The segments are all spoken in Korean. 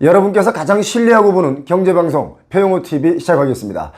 여러분께서 가장 신뢰하고 보는 경제방송 표용호 TV 시작하겠습니다.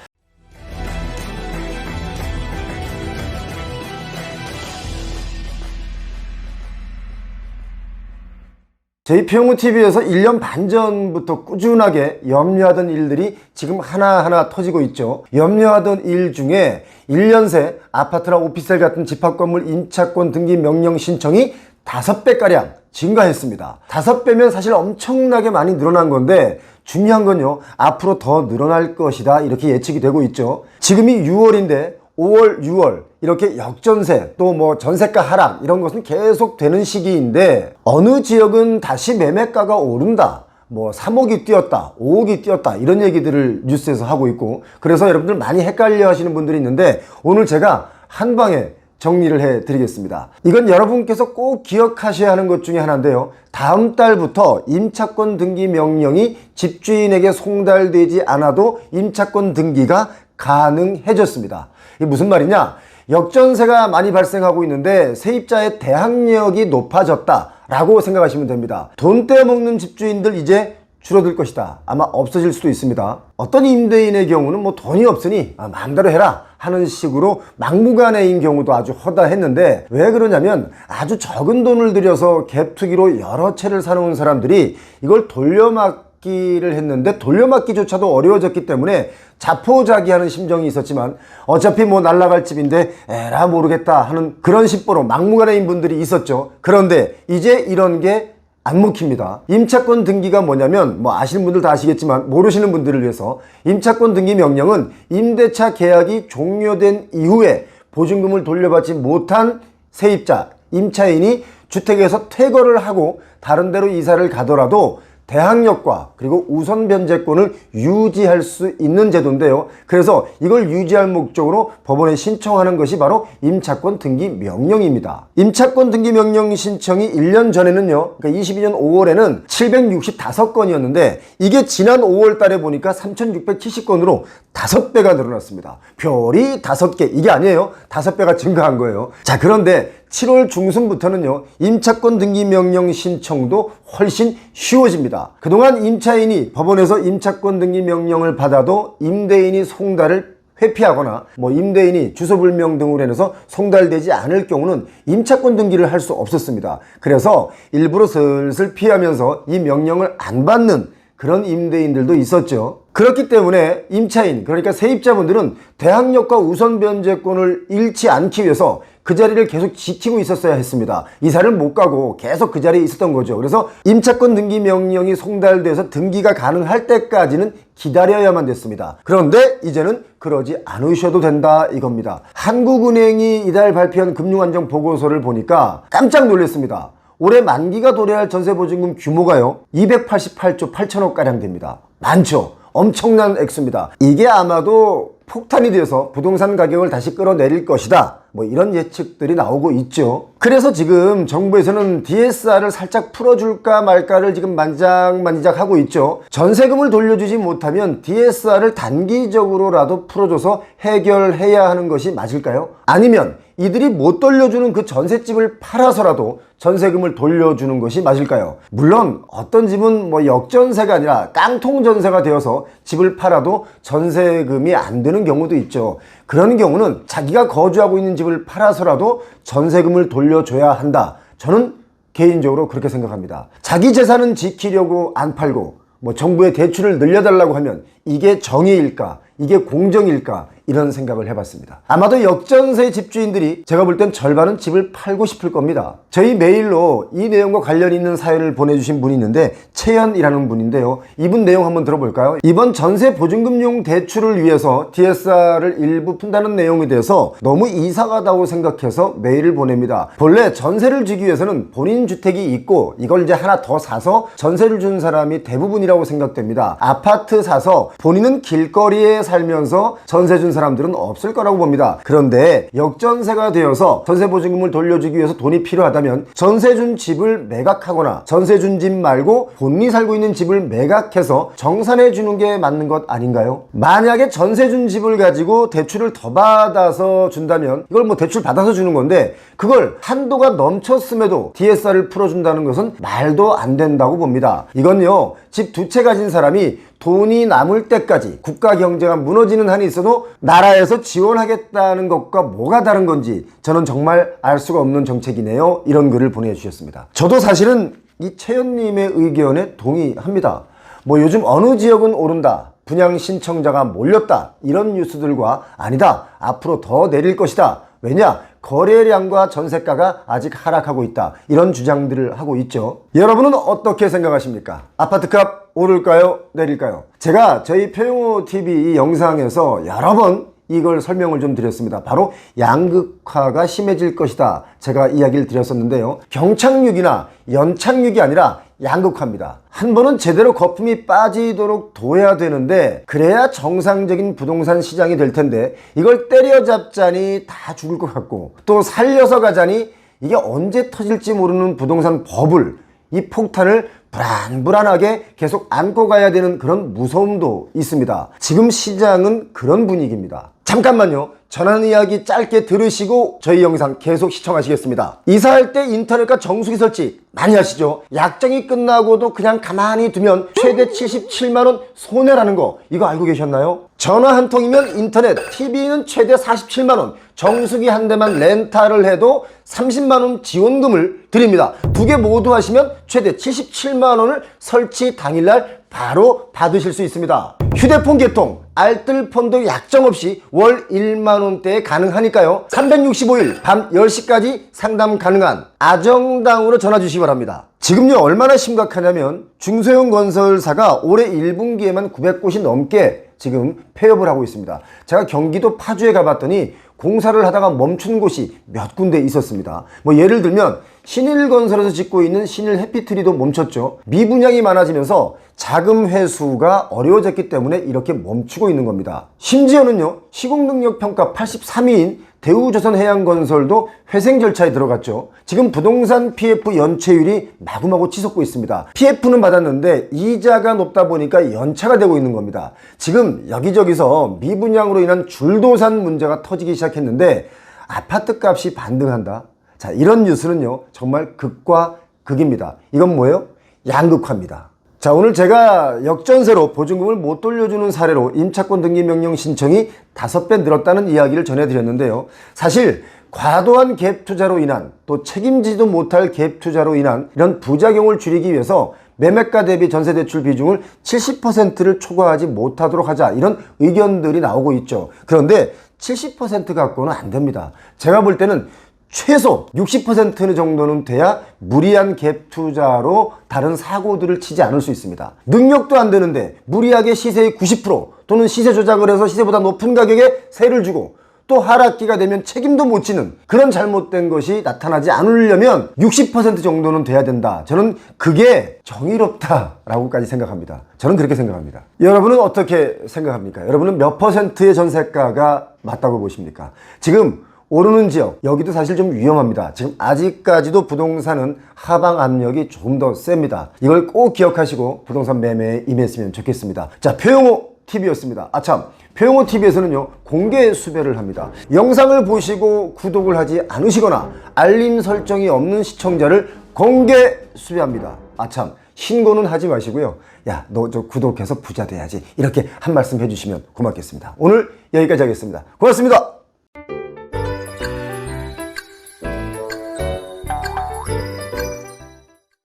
저희 표용호 TV에서 1년 반 전부터 꾸준하게 염려하던 일들이 지금 하나하나 터지고 있죠. 염려하던 일 중에 1년 새 아파트나 오피스텔 같은 집합건물 임차권 등기 명령 신청이 5배가량 증가했습니다. 5배면 사실 엄청나게 많이 늘어난 건데 중요한 건요. 앞으로 더 늘어날 것이다. 이렇게 예측이 되고 있죠. 지금이 6월인데 5월, 6월 이렇게 역전세 또 뭐 전세가 하락 이런 것은 계속 되는 시기인데 어느 지역은 다시 매매가가 오른다. 뭐 3억이 뛰었다, 5억이 뛰었다 이런 얘기들을 뉴스에서 하고 있고 그래서 여러분들 많이 헷갈려 하시는 분들이 있는데 오늘 제가 한 방에 정리를 해 드리겠습니다. 이건 여러분께서 꼭 기억하셔야 하는 것 중에 하나인데요. 다음 달부터 임차권 등기 명령이 집주인에게 송달되지 않아도 임차권 등기가 가능해졌습니다. 이게 무슨 말이냐? 역전세가 많이 발생하고 있는데 세입자의 대항력이 높아졌다 라고 생각하시면 됩니다. 돈 떼먹는 집주인들 이제 줄어들 것이다. 아마 없어질 수도 있습니다. 어떤 임대인의 경우는 뭐 돈이 없으니 아, 마음대로 해라 하는 식으로 막무가내인 경우도 아주 허다했는데 왜 그러냐면 아주 적은 돈을 들여서 갭투기로 여러 채를 사놓은 사람들이 이걸 돌려막 기를 했는데 돌려막기조차도 어려워졌기 때문에 자포자기하는 심정이 있었지만 어차피 뭐 날라갈 집인데 에라 모르겠다 하는 그런 심보로 막무가내인 분들이 있었죠. 그런데 이제 이런 게 안 먹힙니다. 임차권 등기가 뭐냐면 뭐 아시는 분들 다 아시겠지만 모르시는 분들을 위해서 임차권 등기 명령은 임대차 계약이 종료된 이후에 보증금을 돌려받지 못한 세입자, 임차인이 주택에서 퇴거를 하고 다른 데로 이사를 가더라도 대항력과 그리고 우선 변제권을 유지할 수 있는 제도인데요. 그래서 이걸 유지할 목적으로 법원에 신청하는 것이 바로 임차권 등기 명령입니다. 임차권 등기 명령 신청이 1년 전에는요. 그러니까 22년 5월에는 765건이었는데 이게 지난 5월 달에 보니까 3670건으로 5배가 늘어났습니다. 별이 5개 이게 아니에요. 5배가 증가한 거예요. 자, 그런데 7월 중순부터는요, 임차권 등기 명령 신청도 훨씬 쉬워집니다. 그동안 임차인이 법원에서 임차권 등기 명령을 받아도 임대인이 송달을 회피하거나 뭐 임대인이 주소불명 등으로 인해서 송달되지 않을 경우는 임차권 등기를 할 수 없었습니다. 그래서 일부러 슬슬 피하면서 이 명령을 안 받는 그런 임대인들도 있었죠. 그렇기 때문에 임차인, 그러니까 세입자분들은 대항력과 우선 변제권을 잃지 않기 위해서 그 자리를 계속 지키고 있었어야 했습니다. 이사를 못 가고 계속 그 자리에 있었던 거죠. 그래서 임차권 등기 명령이 송달돼서 등기가 가능할 때까지는 기다려야만 됐습니다. 그런데 이제는 그러지 않으셔도 된다 이겁니다. 한국은행이 이달 발표한 금융안정 보고서를 보니까 깜짝 놀랐습니다. 올해 만기가 도래할 전세보증금 규모가요 288조 8천억 가량 됩니다. 많죠. 엄청난 액수입니다. 이게 아마도 폭탄이 되어서 부동산 가격을 다시 끌어내릴 것이다. 뭐 이런 예측들이 나오고 있죠. 그래서 지금 정부에서는 DSR을 살짝 풀어줄까 말까를 지금 만작만작 하고 있죠. 전세금을 돌려주지 못하면 DSR을 단기적으로라도 풀어줘서 해결해야 하는 것이 맞을까요? 아니면 이들이 못 돌려주는 그 전셋집을 팔아서라도 전세금을 돌려주는 것이 맞을까요? 물론 어떤 집은 뭐 역전세가 아니라 깡통 전세가 되어서 집을 팔아도 전세금이 안 되는 경우도 있죠. 그런 경우는 자기가 거주하고 있는 집을 팔아서라도 전세금을 돌려줘야 한다. 저는 개인적으로 그렇게 생각합니다. 자기 재산은 지키려고 안 팔고 뭐 정부의 대출을 늘려달라고 하면 이게 정의일까? 이게 공정일까? 이런 생각을 해봤습니다. 아마도 역전세 집주인들이 제가 볼 땐 절반은 집을 팔고 싶을 겁니다. 저희 메일로 이 내용과 관련 있는 사연을 보내주신 분이 있는데 채연이라는 분인데요. 이분 내용 한번 들어볼까요? 이번 전세 보증금용 대출을 위해서 DSR을 일부 푼다는 내용에 대해서 너무 이상하다고 생각해서 메일을 보냅니다. 본래 전세를 주기 위해서는 본인 주택이 있고 이걸 이제 하나 더 사서 전세를 준 사람이 대부분이라고 생각됩니다. 아파트 사서 본인은 길거리에 살면서 전세 준 사람들은 없을 거라고 봅니다. 그런데 역전세가 되어서 전세 보증금을 돌려주기 위해서 돈이 필요하다면 전세 준 집을 매각하거나 전세 준 집 말고 본인이 살고 있는 집을 매각해서 정산해 주는 게 맞는 것 아닌가요? 만약에 전세 준 집을 가지고 대출을 더 받아서 준다면 이걸 뭐 대출 받아서 주는 건데 그걸 한도가 넘쳤음에도 DSR을 풀어준다는 것은 말도 안 된다고 봅니다. 이건요 집 두 채 가진 사람이 돈이 남을 때까지 국가 경제가 무너지는 한이 있어도 나라에서 지원하겠다는 것과 뭐가 다른 건지 저는 정말 알 수가 없는 정책이네요. 이런 글을 보내주셨습니다. 저도 사실은 이 채연님의 의견에 동의합니다. 뭐 요즘 어느 지역은 오른다. 분양 신청자가 몰렸다. 이런 뉴스들과 아니다. 앞으로 더 내릴 것이다. 왜냐? 거래량과 전세가가 아직 하락하고 있다. 이런 주장들을 하고 있죠. 여러분은 어떻게 생각하십니까? 아파트값 오를까요? 내릴까요? 제가 저희 표용호 TV 이 영상에서 여러 번 이걸 설명을 좀 드렸습니다. 바로 양극화가 심해질 것이다. 제가 이야기를 드렸었는데요. 경착륙이나 연착륙이 아니라 양극화입니다. 한 번은 제대로 거품이 빠지도록 둬야 되는데 그래야 정상적인 부동산 시장이 될 텐데 이걸 때려잡자니 다 죽을 것 같고 또 살려서 가자니 이게 언제 터질지 모르는 부동산 버블 이 폭탄을 불안불안하게 계속 안고 가야 되는 그런 무서움도 있습니다. 지금 시장은 그런 분위기입니다. 잠깐만요. 전하는 이야기 짧게 들으시고 저희 영상 계속 시청하시겠습니다. 이사할 때 인터넷과 정수기 설치 많이 하시죠? 약정이 끝나고도 그냥 가만히 두면 최대 77만원 손해라는 거 이거 알고 계셨나요? 전화 한 통이면 인터넷, TV는 최대 47만원, 정수기 한 대만 렌탈을 해도 30만원 지원금을 드립니다. 두 개 모두 하시면 최대 77만원 을 설치 당일날 바로 받으실 수 있습니다. 휴대폰 개통, 알뜰 폰도 약정 없이 월 1만 원대에 가능하니까요. 365일 밤 10시까지 상담 가능한 아정당으로 전화 주시기 바랍니다. 지금요 얼마나 심각하냐면 중소형 건설사가 올해 1분기에만 900곳이 넘게 지금 폐업을 하고 있습니다. 제가 경기도 파주에 가봤더니 공사를 하다가 멈춘 곳이 몇 군데 있었습니다. 뭐 예를 들면 신일건설에서 짓고 있는 신일 해피트리도 멈췄죠. 미분양이 많아지면서 자금 회수가 어려워졌기 때문에 이렇게 멈추고 있는 겁니다. 심지어는요 시공능력 평가 83위인 대우조선해양건설도 회생 절차에 들어갔죠. 지금 부동산 PF 연체율이 마구마구 치솟고 있습니다. PF는 받았는데 이자가 높다 보니까 연차가 되고 있는 겁니다. 지금 여기저기서 미분양으로 인한 줄도산 문제가 터지기 시작했는데 아파트 값이 반등한다. 자, 이런 뉴스는요, 정말 극과 극입니다. 이건 뭐예요? 양극화입니다. 자, 오늘 제가 역전세로 보증금을 못 돌려주는 사례로 임차권 등기 명령 신청이 다섯 배 늘었다는 이야기를 전해드렸는데요. 사실 과도한 갭 투자로 인한 또 책임지도 못할 갭 투자로 인한 이런 부작용을 줄이기 위해서 매매가 대비 전세 대출 비중을 70%를 초과하지 못하도록 하자 이런 의견들이 나오고 있죠. 그런데 70% 갖고는 안 됩니다. 제가 볼 때는 최소 60% 정도는 돼야 무리한 갭 투자로 다른 사고들을 치지 않을 수 있습니다. 능력도 안 되는데 무리하게 시세의 90% 또는 시세 조작을 해서 시세보다 높은 가격에 세를 주고 또 하락기가 되면 책임도 못 지는 그런 잘못된 것이 나타나지 않으려면 60% 정도는 돼야 된다. 저는 그게 정의롭다라고까지 생각합니다. 저는 그렇게 생각합니다. 여러분은 어떻게 생각합니까? 여러분은 몇 퍼센트의 전세가가 맞다고 보십니까? 지금 오르는 지역 여기도 사실 좀 위험합니다. 지금 아직까지도 부동산은 하방 압력이 조금 더 셉니다. 이걸 꼭 기억하시고 부동산 매매에 임했으면 좋겠습니다. 자, 표용호 TV였습니다. 아참, 표용호 TV에서는요 공개 수배를 합니다. 영상을 보시고 구독을 하지 않으시거나 알림 설정이 없는 시청자를 공개 수배합니다. 아참. 신고는 하지 마시고요. 야, 너 저 구독해서 부자 돼야지. 이렇게 한 말씀 해주시면 고맙겠습니다. 오늘 여기까지 하겠습니다. 고맙습니다.